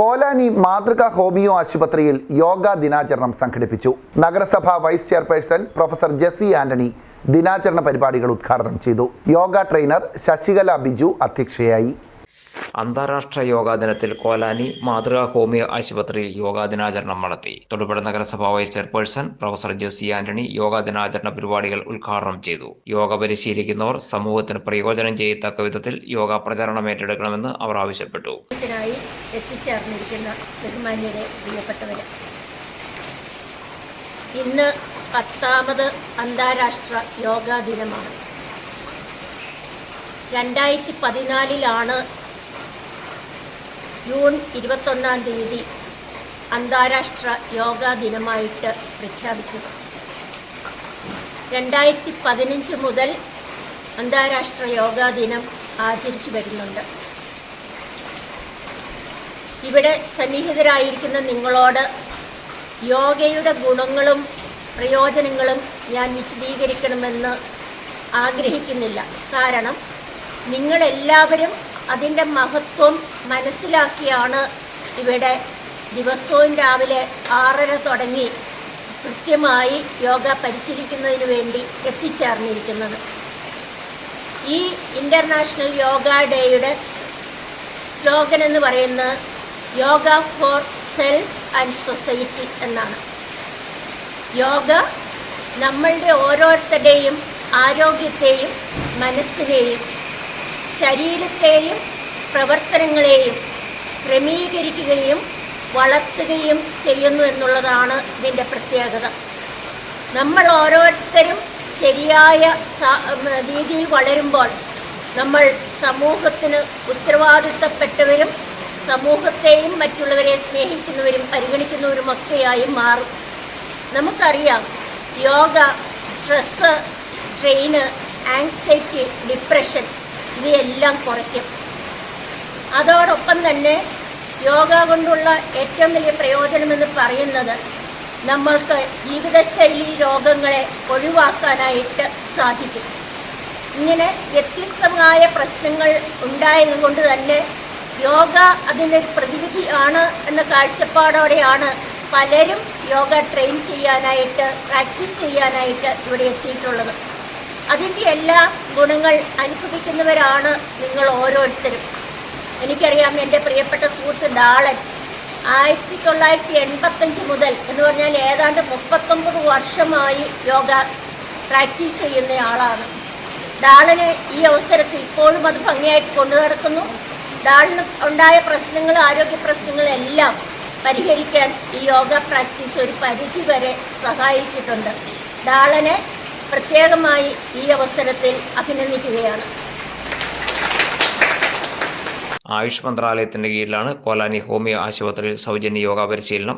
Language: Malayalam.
കോലാനി മാതൃക ഹോമിയോ ആശുപത്രിയിൽ യോഗ ദിനാചരണം സംഘടിപ്പിച്ചു. നഗരസഭ vice chairperson professor Jessy Antony ദിനാചരണ പരിപാടികൾ ഉദ്ഘാടനം ചെയ്തു. യോഗ ട്രെയിനർ ശശികല ബിജു അധ്യക്ഷയായി. അന്താരാഷ്ട്ര യോഗാ ദിനത്തിൽ കോലാനി മാതൃകാ ഹോമിയോ ആശുപത്രിയിൽ യോഗാ ദിനാചരണം നടത്തി. തൊടുപുഴ നഗരസഭാ vice chairperson professor Jessy Antony yoga ദിനാചരണ പരിപാടികൾ ഉദ്ഘാടനം ചെയ്തു. യോഗ പരിശീലിക്കുന്നവർ സമൂഹത്തിന് പ്രയോജനം ചെയ്യത്തക്ക വിധത്തിൽ യോഗ പ്രചരണം ഏറ്റെടുക്കണമെന്ന് അവർ ആവശ്യപ്പെട്ടു. ഇന്ന് പത്താമത് അന്താരാഷ്ട്ര യോഗാ ദിനമാണ്. രണ്ടായിരത്തി പതിനാലിലാണ് ജൂൺ ഇരുപത്തൊന്നാം തീയതി അന്താരാഷ്ട്ര യോഗാ ദിനമായിട്ട് പ്രഖ്യാപിച്ചത്. രണ്ടായിരത്തി പതിനഞ്ച് മുതൽ അന്താരാഷ്ട്ര യോഗാ ദിനം ആചരിച്ചു വരുന്നുണ്ട്. ഇവിടെ സന്നിഹിതരായിരിക്കുന്ന നിങ്ങളോട് യോഗയുടെ ഗുണങ്ങളും പ്രയോജനങ്ങളും ഞാൻ വിശദീകരിക്കണമെന്ന് ആഗ്രഹിക്കുന്നില്ല. കാരണം നിങ്ങളെല്ലാവരും അതിന്റെ മഹത്വം മനസ്സിലാക്കിയാണ് ഇവിടെ ദിവസവും രാവിലെ ആറര തുടങ്ങി കൃത്യമായി യോഗ പരിശീലിക്കുന്നതിന് വേണ്ടി എത്തിച്ചേർന്നിരിക്കുന്നത്. ഈ ഇന്റർനാഷണൽ യോഗ ഡേയുടെ സ്ലോഗൻ എന്ന് പറയുന്നത് yoga for self and society എന്നാണ്. യോഗ നമ്മളുടെ ഓരോരുത്തരുടെയും ആരോഗ്യത്തെയും മനസ്സിനെയും ശരീരത്തെയും പ്രവർത്തനങ്ങളെയും ക്രമീകരിക്കുകയും വളർത്തുകയും ചെയ്യുന്നു എന്നുള്ളതാണ് ഇതിന്റെ പ്രത്യേകത. നമ്മൾ ഓരോരുത്തരും ശരിയായ രീതിയിൽ വളരുമ്പോൾ നമ്മൾ സമൂഹത്തിന് ഉത്തരവാദിത്തപ്പെട്ടവരും സമൂഹത്തെയും മറ്റുള്ളവരെ സ്നേഹിക്കുന്നവരും പരിഗണിക്കുന്നവരും പരിഗണിക്കുന്നവരുമൊക്കെയായി മാറും. നമുക്കറിയാം yoga stress strain anxiety depression ഇവയെല്ലാം കുറയ്ക്കും. അതോടൊപ്പം തന്നെ യോഗ കൊണ്ടുള്ള ഏറ്റവും വലിയ പ്രയോജനമെന്ന് പറയുന്നത് നമ്മൾക്ക് ജീവിതശൈലി രോഗങ്ങളെ ഒഴിവാക്കാനായിട്ട് സാധിക്കും. ഇങ്ങനെ വ്യത്യസ്തമായ പ്രശ്നങ്ങൾ ഉണ്ടായത് കൊണ്ട് തന്നെ യോഗ അതിന്റെ പ്രതിവിധി ആണ് എന്ന കാഴ്ചപ്പാടോടെയാണ് പലരും യോഗ ട്രെയിൻ ചെയ്യാനായിട്ട് പ്രാക്ടീസ് ചെയ്യാനായിട്ട് ഇവിടെ എത്തിയിട്ടുള്ളത്. അതിന്റെ എല്ലാ ഗുണങ്ങൾ അനുഭവിക്കുന്നവരാണ് നിങ്ങൾ ഓരോരുത്തരും. എനിക്കറിയാം എന്റെ പ്രിയപ്പെട്ട സുഹൃത്ത് ഡാളൻ ആയിരത്തി തൊള്ളായിരത്തി എൺപത്തഞ്ച് മുതൽ എന്ന് പറഞ്ഞാൽ ഏതാണ്ട് മുപ്പത്തൊമ്പത് വർഷമായി യോഗ പ്രാക്ടീസ് ചെയ്യുന്ന ആളാണ്. ഡാളന് ഈ അവസരത്തിൽ ഇപ്പോഴും അത് ഭംഗിയായിട്ട് കൊണ്ടു നടക്കുന്നു. ഡാളിന് ഉണ്ടായ പ്രശ്നങ്ങൾ ആരോഗ്യ പ്രശ്നങ്ങളെല്ലാം പരിഹരിക്കാൻ ഈ യോഗ പ്രാക്ടീസ് ഒരു പരിധി വരെ സഹായിച്ചിട്ടുണ്ട്. ഡാളനെ പ്രത്യേകമായി ഈ അവസരത്തിൽ അഭിനന്ദിക്കുകയാണ്. ആയുഷ് മന്ത്രാലയത്തിന്റെ കീഴിലാണ് കോലാനി ഹോമിയോ ആശുപത്രിയിൽ സൗജന്യ യോഗ പരിശീലനം